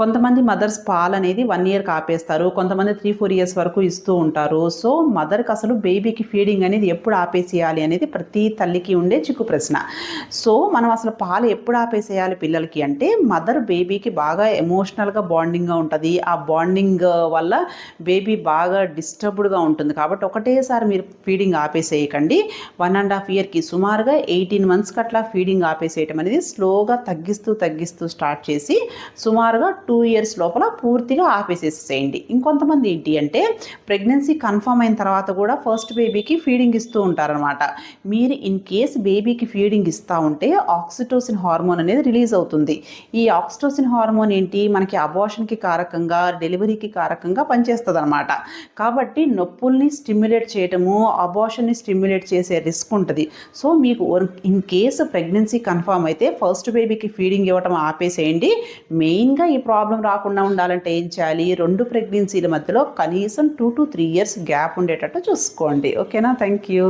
కొంతమంది మదర్స్ పాలు అనేది వన్ ఇయర్కి ఆపేస్తారు కొంతమంది త్రీ ఫోర్ ఇయర్స్ వరకు ఇస్తూ ఉంటారు. సో మదర్కి అసలు బేబీకి ఫీడింగ్ అనేది ఎప్పుడు ఆపేసేయాలి అనేది ప్రతి తల్లికి ఉండే చిక్కు ప్రశ్న. సో మనం అసలు పాలు ఎప్పుడు ఆపేసేయాలి పిల్లలకి అంటే మదర్ బేబీకి బాగా ఎమోషనల్గా బాండింగ్గా ఉంటుంది. ఆ బాండింగ్ వల్ల బేబీ బాగా డిస్టర్బ్డ్గా ఉంటుంది. కాబట్టి ఒకటేసారి మీరు ఫీడింగ్ ఆపేసేయకండి. వన్ అండ్ హాఫ్ ఇయర్కి సుమారుగా ఎయిటీన్ మంత్స్కి అట్లా ఫీడింగ్ ఆపేసేయటం అనేది స్లోగా తగ్గిస్తూ తగ్గిస్తూ స్టార్ట్ చేసి సుమారుగా టూ ఇయర్స్ లోపల పూర్తిగా ఆపేసేసేయండి. ఇంకొంతమంది ఏంటి అంటే ప్రెగ్నెన్సీ కన్ఫర్మ్ అయిన తర్వాత కూడా ఫస్ట్ బేబీకి ఫీడింగ్ ఇస్తూ ఉంటారనమాట మీరు ఇన్ కేస్ బేబీకి ఫీడింగ్ ఇస్తూ ఉంటే ఆక్సిటోసిన్ హార్మోన్ అనేది రిలీజ్ అవుతుంది. ఈ ఆక్సిటోసిన్ హార్మోన్ ఏంటి? మనకి అబార్షన్కి కారకంగా డెలివరీకి కారకంగా పనిచేస్తుంది అనమాట కాబట్టి నొప్పుల్ని స్టిమ్యులేట్ చేయటము అబార్షన్ని స్టిమ్యులేట్ చేసే రిస్క్ ఉంటుంది. సో మీకు ఇన్ కేసు ప్రెగ్నెన్సీ కన్ఫర్మ్ అయితే ఫస్ట్ బేబీకి ఫీడింగ్ ఇవ్వటం ఆపేసేయండి. మెయిన్గా ఈ ప్రాబ్లం రాకుండా ఉండాలంటే ఏం చేయాలి? రెండు ప్రెగ్నెన్సీల మధ్యలో కనీసం two to three years gap ఉండేటట్టు చూసుకోండి. ఓకేనా? Thank you